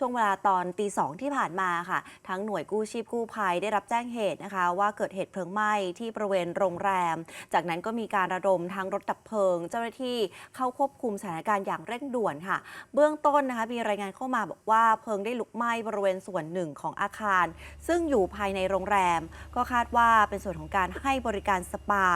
ช่วงเวลาตอนตีสองที่ผ่านมาค่ะ ทั้งหน่วยกู้ชีพกู้ภัยได้รับแจ้งเหตุนะคะ ว่าเกิดเหตุเพลิงไหม้ที่บริเวณโรงแรม จากนั้นก็มีการระดมทั้งรถดับเพลิง เจ้าหน้าที่เข้าควบคุมสถานการณ์อย่างเร่งด่วนค่ะ เบื้องต้นนะคะมีรายงานเข้ามาบอกว่าเพลิงได้ลุกไหม้บริเวณส่วนหนึ่งของอาคาร ซึ่งอยู่ภายในโรงแรม ก็คาดว่าเป็นส่วนของการให้บริการสปา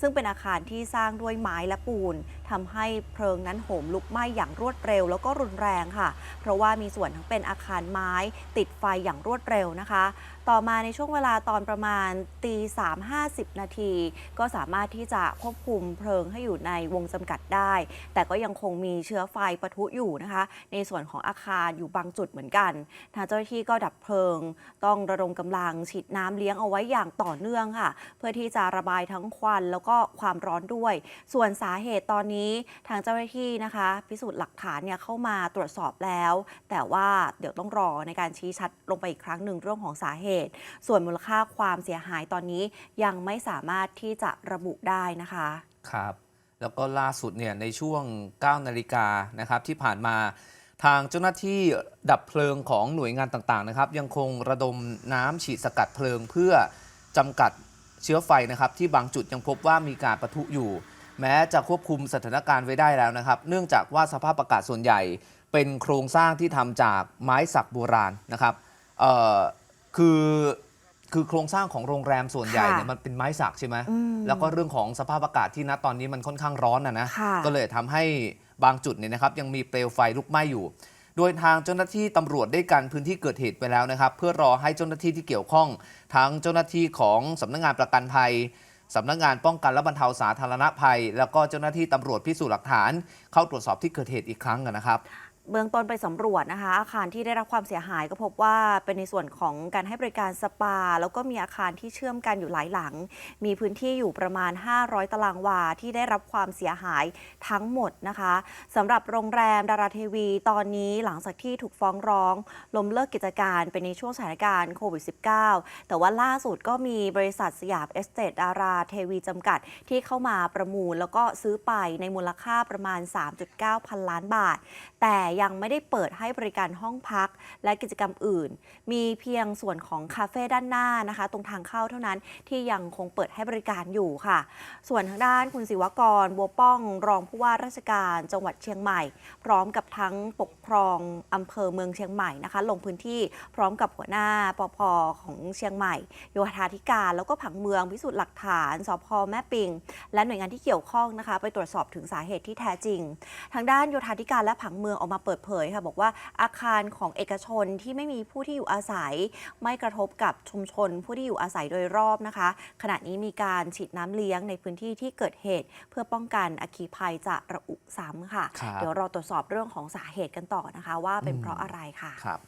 ซึ่งเป็นอาคารที่สร้างด้วยไม้และปูนทำให้เพลิงนั้นโหมลุกไหม้อย่างรวดเร็ว แล้วก็รุนแรงค่ะ เพราะว่ามีส่วนทั้งเป็นอาคารไม้ติดไฟอย่างรวดเร็วนะคะ ต่อมาในช่วงเวลาตอนประมาณตีสามห้าสิบนาทีก็สามารถที่จะควบคุมเพลิงให้อยู่ในวงจำกัดได้ แต่ก็ยังคงมีเชื้อไฟปะทุอยู่นะคะ ในส่วนของอาคารอยู่บางจุดเหมือนกัน ทางเจ้าหน้าที่ก็ดับเพลิง ต้องระดมกำลังฉีดน้ำเลี้ยงเอาไว้อย่างต่อเนื่องค่ะ เพื่อที่จะระบายทั้งควันแล้วก็ความร้อนด้วย ส่วนสาเหตุตอนนี้ทางเจ้าหน้าที่นะคะ พิสูจน์หลักฐานเนี่ยเข้ามาตรวจสอบแล้ว แต่ว่าเดี๋ยวต้องรอในการชี้ชัดลงไปอีกครั้งหนึ่งเรื่องของสาเหตุ ส่วนมูลค่าความเสียหายตอนนี้ยังไม่สามารถที่จะระบุได้นะคะครับแล้วก็ล่าสุดเนี่ยในช่วง 9 นาฬิกานะครับที่ผ่านมาทางเจ้าหน้าที่ดับเพลิงของหน่วยงานต่างๆนะครับ ยังคงระดมน้ำฉีดสกัดเพลิงเพื่อจำกัดเชื้อไฟนะครับ ที่บางจุดยังพบว่ามีการประทุอยู่ แม้จะควบคุมสถานการณ์ไว้ได้แล้วนะครับ เนื่องจากว่าสภาพอากาศส่วนใหญ่ เป็นโครงสร้างที่ทำจากไม้สักโบราณนะครับเอ่อคือคือโครงสร้างของโรงแรมส่วนใหญ่เนี่ยค่ะมันเป็นไม้สักใช่ไหมอืมแล้วก็เรื่องของสภาพอากาศที่ณตอนนี้มันค่อนข้างร้อนนะนะค่ะก็เลยทำให้บางจุดเนี่ยนะครับยังมีเปลวไฟลุกไหม้อยู่ โดยทางเจ้าหน้าที่ตำรวจได้กันพื้นที่เกิดเหตุไปแล้วนะครับ เพื่อรอให้เจ้าหน้าที่ที่เกี่ยวข้อง ทั้งเจ้าหน้าที่ของสำนักงานประกันภัยสำนักงานป้องกันและบรรเทาสาธารณภัย แล้วก็เจ้าหน้าที่ตำรวจพิสูจน์หลักฐาน เข้าตรวจสอบที่เกิดเหตุอีกครั้งนะครับ เบื้องต้นไปสำรวจนะคะ อาคารที่ได้รับความเสียหายก็พบว่าเป็นในส่วนของการให้บริการสปา แล้วก็มีอาคารที่เชื่อมกันอยู่หลายหลัง มีพื้นที่อยู่ประมาณ 500 ตารางวาที่ได้รับความเสียหายทั้งหมดนะคะสำหรับโรงแรมดาราเทวี ตอนนี้หลังจากที่ถูกฟ้องร้องล้มเลิกกิจการเป็นในช่วงสถานการณ์โควิด -19 แต่ว่าล่าสุดก็มีบริษัทสยามเอสเตทดาราเทวีจำกัดที่เข้ามาประมูล แล้วก็ซื้อไปในมูลค่าประมาณ 3.9 พันล้านบาท แต่ยังไม่ได้เปิดให้บริการห้องพักและกิจกรรมอื่น มีเพียงส่วนของคาเฟ่ด้านหน้านะคะ ตรงทางเข้าเท่านั้นที่ยังคงเปิดให้บริการอยู่ค่ะ ส่วนทางด้านคุณศิวกรบัวป้องรองผู้ว่าราชการจังหวัดเชียงใหม่ พร้อมกับทั้งปกครองอำเภอเมืองเชียงใหม่นะคะ ลงพื้นที่พร้อมกับหัวหน้าปพของเชียงใหม่โยธาธิการ แล้วก็ผังเมืองพิสูจน์หลักฐานสพแม่ปิง และหน่วยงานที่เกี่ยวข้องนะคะ ไปตรวจสอบถึงสาเหตุที่แท้จริง ทางด้านโยธาธิการและผังเมืองออกมาเปิดเผยค่ะบอกว่าอาคารของเอกชนที่ไม่มีผู้ที่อยู่อาศัย ไม่กระทบกับชุมชน ผู้ที่อยู่อาศัยโดยรอบนะคะ ขณะนี้มีการฉีดน้ำเลี้ยงในพื้นที่ที่เกิดเหตุ เพื่อป้องกันอัคคีภัยจะระอุซ้ำค่ะครับเดี๋ยวรอตรวจสอบเรื่องของสาเหตุกันต่อนะคะ ว่าเป็นอืมเพราะอะไรค่ะครับ